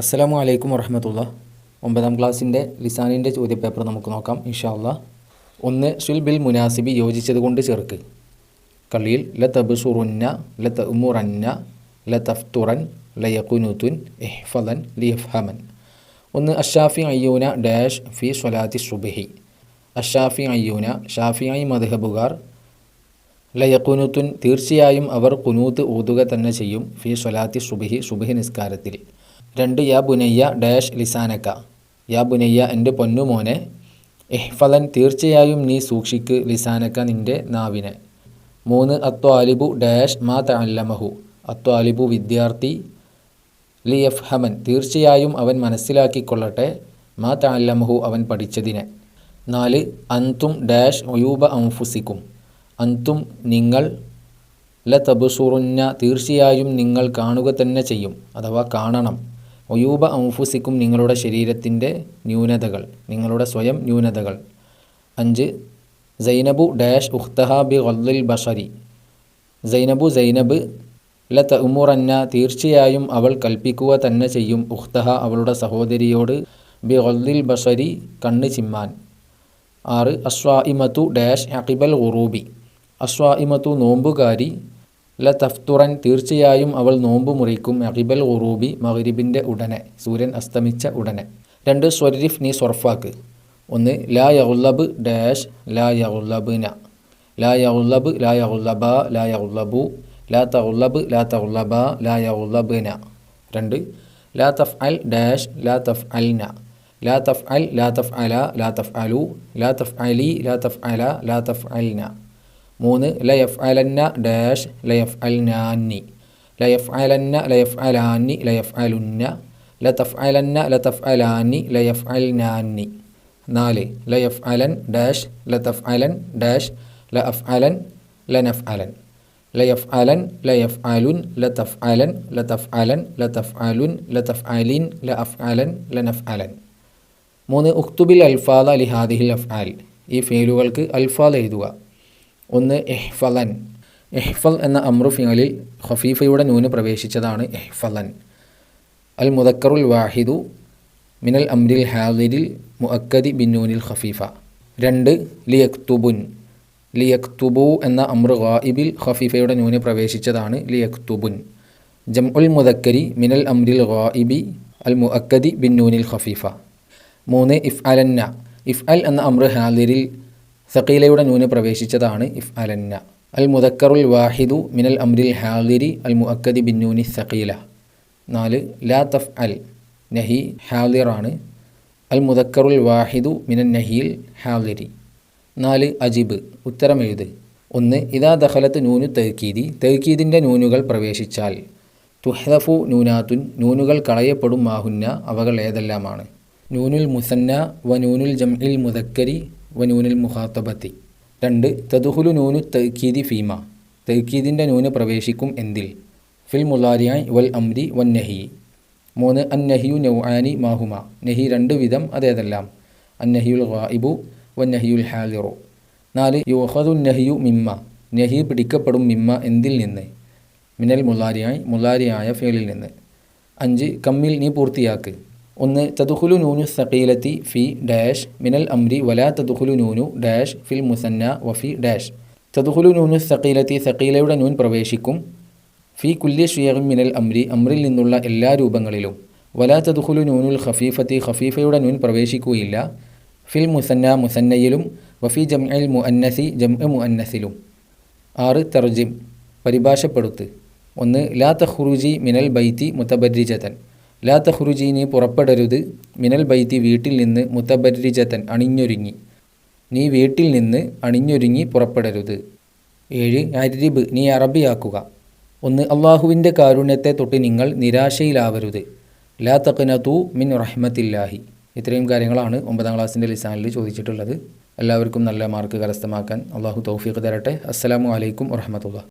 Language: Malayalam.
അസ്സലാമു അലൈക്കും വറഹമത്തുള്ള. ഒമ്പതാം ക്ലാസ്സിന്റെ ലിസാനിന്റെ ചോദ്യപേപ്പർ നമുക്ക് നോക്കാം ഇൻഷാ അല്ലാ ഒന്ന് ഷിൽ ബിൽ മുനാസിബി യോജിച്ചത് കൊണ്ട് ചേർക്ക് കളിയിൽ ല തബ്സുറുന്ന ല തമുറന്ന ല തഫ്തുറൻ ല എഹ്ഫലൻ ലിയഫ്ഹമൻ. ഒന്ന് അഷാഫി അയ്യൂന ഡാഷ് ഫി സ്വലാത്തി സുബഹി. അഷാഫി അയ്യൂന ഷാഫിയായി മദ്ഹബുകാർ. ലയക്കുനുത്തുൻ തീർച്ചയായും അവർ കുനൂത്ത് ഊതുക തന്നെ ചെയ്യും ഫി സ്വലാത്തി സുബഹി സുബഹി നിസ്കാരത്തിൽ. രണ്ട് യാ ബുനയ്യ ഡാഷ് ലിസാനക്ക. യാ ബുനയ്യ എന്റെ പൊന്നുമോനെ എഹ്ഫലൻ തീർച്ചയായും നീ സൂക്ഷിക്ക് ലിസാനക്ക നിന്റെ നാവിനെ. മൂന്ന് അത്വാലിബു ഡാഷ് മാ തഅല്ലമഹു. അത്വാലിബു വിദ്യാർത്ഥി ലി എഫ് ഹമൻ തീർച്ചയായും അവൻ മനസ്സിലാക്കിക്കൊള്ളട്ടെ മാ തഅല്ലമഹു അവൻ പഠിച്ചതിനെ. നാല് അന്തും ഡാഷ് ഒയൂബ അംഫുസിക്കും അന്തും നിങ്ങൾ ല തബുസുറുന്ന തീർച്ചയായും നിങ്ങൾ കാണുക തന്നെ ചെയ്യും അഥവാ കാണണം. ഒയൂബ ഔഫുസിക്കും നിങ്ങളുടെ ശരീരത്തിന്റെ ന്യൂനതകൾ നിങ്ങളുടെ സ്വയം ന്യൂനതകൾ. അഞ്ച് സൈനബു ഡാഷ് ഉഖ്തഹ ബി ഗല്ലിൽ ബഷരി. സൈനബു സൈനബ് ല തഉമുറന്ന തീർച്ചയായും അവൾ കൽപ്പിക്കുക തന്നെ ചെയ്യും. ഉഖ്തഹ അവളുടെ സഹോദരിയോട് ബി ഗല്ലിൽ ബഷരി കണ്ണ് ചിമ്മാൻ. ആറ് അസ്വാഇമത്തു ഡാഷ് അക്കിബൽ ഉറൂബി അസ്വാഇമത്തു നോമ്പുകാരി ല തഫ്തുറൻ തീർച്ചയായും അവൾ നോമ്പു മുറിക്കും അഖിബൽ ഉറൂബി മഹരിബിന്റെ ഉടനെ. സൂര്യൻ അസ്തമിച്ച ഉടനെ. രണ്ട് സ്വരിഫ് നീ സൊർഫാക്ക് ഒന്ന് ലാ യൗലബ് ഡാഷ് ലാ യൗലബ്ന ലാ യൗലബ് ലാ യൗലബ ലാ യൗലബു ലാ തൗലബ് ലാ തൗലബ ലാ യൗലബ്ന രണ്ട് ലാ തഫ് അൽ ഡാഷ് ലാ തഫ് അൽന ലാ തഫ് അൽ ലാ തഫ് അല ലാ തഫ് അലു ലാ തഫ് അലി ലാ തഫ് അല ലാ തഫ് അൽന മൂന്ന് ലയഫ് അലന്ന ഡാഷ് ലയഫ് അൽനാന്നി ലയഫ് അലന്ന ലയഫ് അലാന്നി ലയഫ് അലുന്ന ലതഫ് അലന്ന ലതഫ് അലാന്നി ലയഫ് അൽനാന്നി നാല് ലയഫ് അലൻ ഡാഷ് ലതഫ് അലൻ ഡാഷ് ലഅഫ് അലൻ ലനഫ് അലൻ ലയഫ് അലൻ ലയഫ് അലുൻ ലതഫ് അലൻ ലതഫ് അലൻ ലതഫ് അലുൻ ലതഫ് അലിൻ ലഅഫ് അലൻ ലനഫ് അലൻ മൂന്ന് ഉക്തുബിൽ അൽഫാദ ലിഹാദിഹിൽ അഫ്ആൽ ഈ ഫേലുകൾക്ക് അൽഫാദ് എഴുതുക ഒന്ന് എഹ്ഫലൻ. എഹ്ഫൽ എന്ന അമ്രു ഫിയലിൽ ഖഫീഫയുടെ നൂന് പ്രവേശിച്ചതാണ് എഹ്ഫലൻ. അൽ മുദക്കറുൽ വാഹിദു മിനൽ അംരിൽ ഹാദിരിൽ മുഅക്കദി ബിന്നൂനിൽ ഖഫീഫ. രണ്ട് ലിയക്തുബുൻ. ലിയക്തുബു എന്ന അമ്രു ഗായിബിൽ ഖഫീഫയുടെ നൂന് പ്രവേശിച്ചതാണ് ലിയക്തുബുൻ. ജം ഉൽ മുദക്കരി മിനൽ അംരിൽ ഗായിബി അൽ മുഅക്കദി ബിന്നൂനിൽ ഖഫീഫ. മൂന്ന് ഇഫ് അലന്ന ഇഫ് അൽ എന്ന അമ്രു ഹാദിരിൽ സക്കീലയുടെ നൂന് പ്രവേശിച്ചതാണ് ഇഫ് അലന്ന. അൽ മുദക്കറുൽ വാഹിദു മിനൽ അമ്രിൽ ഹാദിരി അൽ മുഅക്കദി ബിന്നൂനി സക്കീല നാല് ലാ തഫ് അൽ നഹി ഹാദിറാണ്. അൽ മുദക്കറുൽ വാഹിദു മിനൽ നഹിയിൽ ഹാദിരി. നാല് അജിബ് ഉത്തരമെഴുത്. ഒന്ന് ഇതാ ദഹലത്ത് നൂനു തൗക്കീദി തൗക്കീദിന്റെ നൂനുകൾ പ്രവേശിച്ചാൽ. തുഹ്ദഫു നൂനാത്തുൻ നൂനുകൾ കളയപ്പെടും മാഹുന്ന അവകൾ ഏതെല്ലാമാണ്? നൂനുൽ മുസന്ന വ നൂനുൽ ജംഇൽ മുദക്കരി വനൂനിൽ മുഹാത്തബത്തി രണ്ട് തദുഹുലു നൂനു തൗക്കീദി ഫീമ. തൗക്കീദിന്റെ നൂന് പ്രവേശിക്കും എന്തിൽ? ഫിൽ മുലാരിയായ് വൽ അംരി വൻ നഹി. മൂന്ന് അൻ നഹിയു നൗആനി മാഹുമ. നഹി രണ്ട് വിധം അതേതെല്ലാം? അൻ നഹിയുൽ ഗായിബു വൻ നഹിയുൽ ഹാലിറു നാല് യുഹദു നഹിയു മിമ്മ. നഹി പിടിക്കപ്പെടും മിമ്മ എന്തിൽ നിന്ന്? മിനൽ മുലാരിയായ് മുലാരിയായ ഫീലിൽ നിന്ന്. അഞ്ച് കമ്മിൽ നീ പൂർത്തിയാക്ക്. ഒന്ന് തദുഖുലു നൂനു സഖീലത്തി ഫി ഡാഷ് മിനൽ അംരി വലാ തദുഖുലു നൂനു ഡാഷ് ഫിൽ മുസന്ന വഫി ഡാഷ്. തദുഖുലു നൂനു സഖീലത്തി സഖീലയുടെ നൂൻ പ്രവേശിക്കും. ഫി കുല്യ ഷിയറും മിനൽ അംരി അമ്രിൽ നിന്നുള്ള എല്ലാ രൂപങ്ങളിലും. വലാ തദുഖുലു നൂനുൽ ഖഫീഫത്തി ഖഫീഫയുടെ നൂൻ പ്രവേശിക്കുകയില്ല. ഫിൽ മുസന്ന മുസന്നയിലും വഫി ജംഅൽ മുഅന്നസി ജംഅ മുഅന്നസിലും. ആറ് തർജിം പരിഭാഷപ്പെടുത്ത്. ഒന്ന് ലാ തഖ്റുജി മിനൽ ബൈത്തി മുത്തബരിജതൻ ലാ തഹ്റുജി പുറപ്പെടരുത്. മിനൽ ബൈത്തി വീട്ടിൽ നിന്ന് മുത്തബരിജതൻ അണിഞ്ഞൊരുങ്ങി. നീ വീട്ടിൽ നിന്ന് അണിഞ്ഞൊരുങ്ങി പുറപ്പെടരുത്. ഏഴ് അരിബ് നീ അറബിയാക്കുക. ഒന്ന് അള്ളാഹുവിന്റെ കാരുണ്യത്തെ തൊട്ട് നിങ്ങൾ നിരാശയിലാവരുത്. ലാ തഖ്നതു മിൻ റഹ്മത്തില്ലാഹി. ഇത്രയും കാര്യങ്ങളാണ് ഒമ്പതാം ക്ലാസ്സിന്റെ ലിസാനിൽ ചോദിച്ചിട്ടുള്ളത്. എല്ലാവർക്കും നല്ല മാർക്ക് കരസ്ഥമാക്കാൻ അള്ളാഹു തൗഫീഖ് തരട്ടെ. അസ്സലാമു അലൈക്കും വറഹമത്തുള്ള